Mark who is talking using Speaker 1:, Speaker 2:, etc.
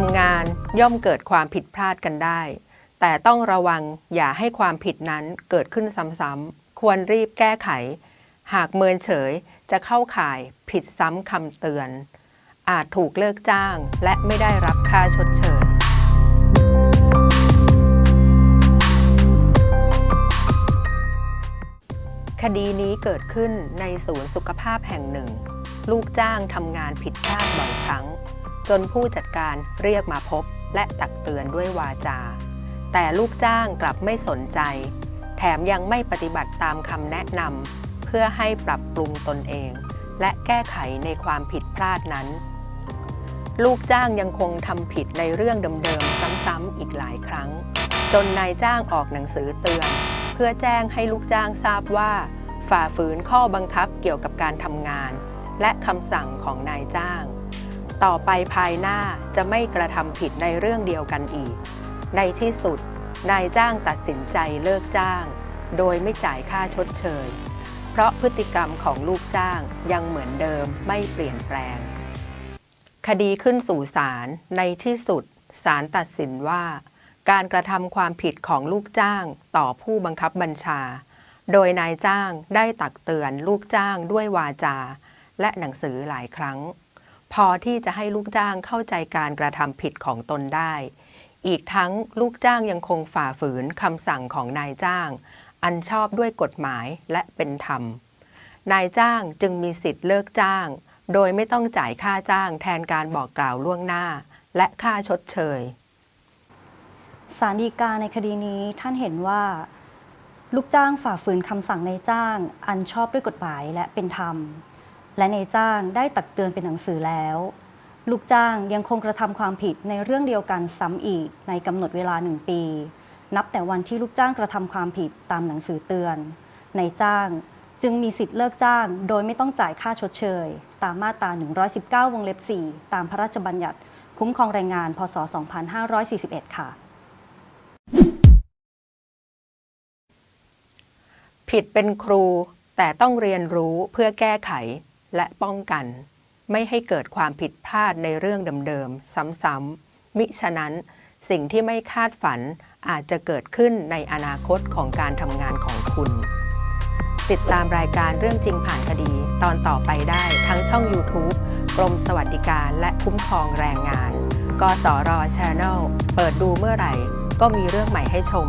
Speaker 1: ทำงานย่อมเกิดความผิดพลาดกันได้ แต่ต้องระวังอย่าให้ความผิดนั้นเกิดขึ้นซ้ำๆควรรีบแก้ไข หากเมินเฉยจะเข้าข่ายผิดซ้ำคำเตือน อาจถูกเลิกจ้างและไม่ได้รับค่าชดเชยคดีนี้เกิดขึ้นในศูนย์สุขภาพแห่งหนึ่ง ลูกจ้างทำงานผิดพลาดบ่อยครั้ง จนผู้จัดการเรียกมาพบและตักเตือนด้วยวาจา แต่ลูกจ้างกลับไม่สนใจ แถมยังไม่ปฏิบัติตามคำแนะนำเพื่อให้ปรับปรุงตนเอง และแก้ไขในความผิดพลาดนั้น ลูกจ้างยังคงทำผิดในเรื่องเดิมๆซ้ำๆอีกหลายครั้ง จนนายจ้างออกหนังสือเตือน เพื่อแจ้งให้ลูกจ้างทราบว่า ฝ่าฝืนข้อบังคับเกี่ยวกับการทำงาน และคำสั่งของนายจ้าง ต่อไปภายหน้าจะไม่กระทำผิดในเรื่องเดียวกันอีก ในที่สุด นายจ้างตัดสินใจเลิกจ้าง โดยไม่จ่ายค่าชดเชย เพราะพฤติกรรมของลูกจ้างยังเหมือนเดิมไม่เปลี่ยนแปลง คดีขึ้นสู่ศาลในที่สุดศาลตัดสินว่า การกระทำความผิดของลูกจ้างต่อผู้บังคับบัญชา โดยนายจ้างได้ตักเตือนลูกจ้างด้วยวาจา และหนังสือหลายครั้ง พอที่จะให้ลูกจ้างเข้าใจการกระทำผิดของตนได้ อีกทั้งลูกจ้างยังคงฝ่าฝืนคำสั่งของนายจ้าง อันชอบด้วยกฎหมายและเป็นธรรม นายจ้างจึงมีสิทธิ์เลิกจ้าง โดยไม่ต้องจ่ายค่าจ้างแทนการบอกกล่าวล่วงหน้า และค่าชดเชย
Speaker 2: ศาลฎีกาในคดีนี้ท่านเห็นว่า ลูกจ้างฝ่าฝืนคำสั่งนายจ้าง อันชอบด้วยกฎหมายและเป็นธรรม และในจ้างได้ตักเตือนเป็นหนังสือแล้ว ลูกจ้างยังคงกระทำความผิดในเรื่องเดียวกันซ้ำอีกในกำหนดเวลาหนึ่งปี นับแต่วันที่ลูกจ้างกระทำความผิดตามหนังสือเตือนในจ้างจึงมีสิทธิ์เลิกจ้าง โดยไม่ต้องจ่ายค่าชดเชย ตามมาตรา 119 วงเล็บ 4 ตามพระราชบัญญัติคุ้มครองแรงงาน พศ 2541 ค่ะ
Speaker 1: ผิดเป็นครูแต่ต้องเรียนรู้เพื่อแก้ไข และป้องกัน ไม่ให้เกิดความผิดพลาดในเรื่องเดิมๆ ซ้ำๆ มิฉะนั้น สิ่งที่ไม่คาดฝันอาจจะเกิดขึ้นในอนาคตของการทำงานของคุณ ติดตามรายการเรื่องจริงผ่านคดี ตอนต่อไปได้ทั้งช่อง YouTube กรมสวัสดิการและคุ้มครองแรงงาน กสร Channel เปิดดูเมื่อไหร่ ก็มีเรื่องใหม่ให้ชม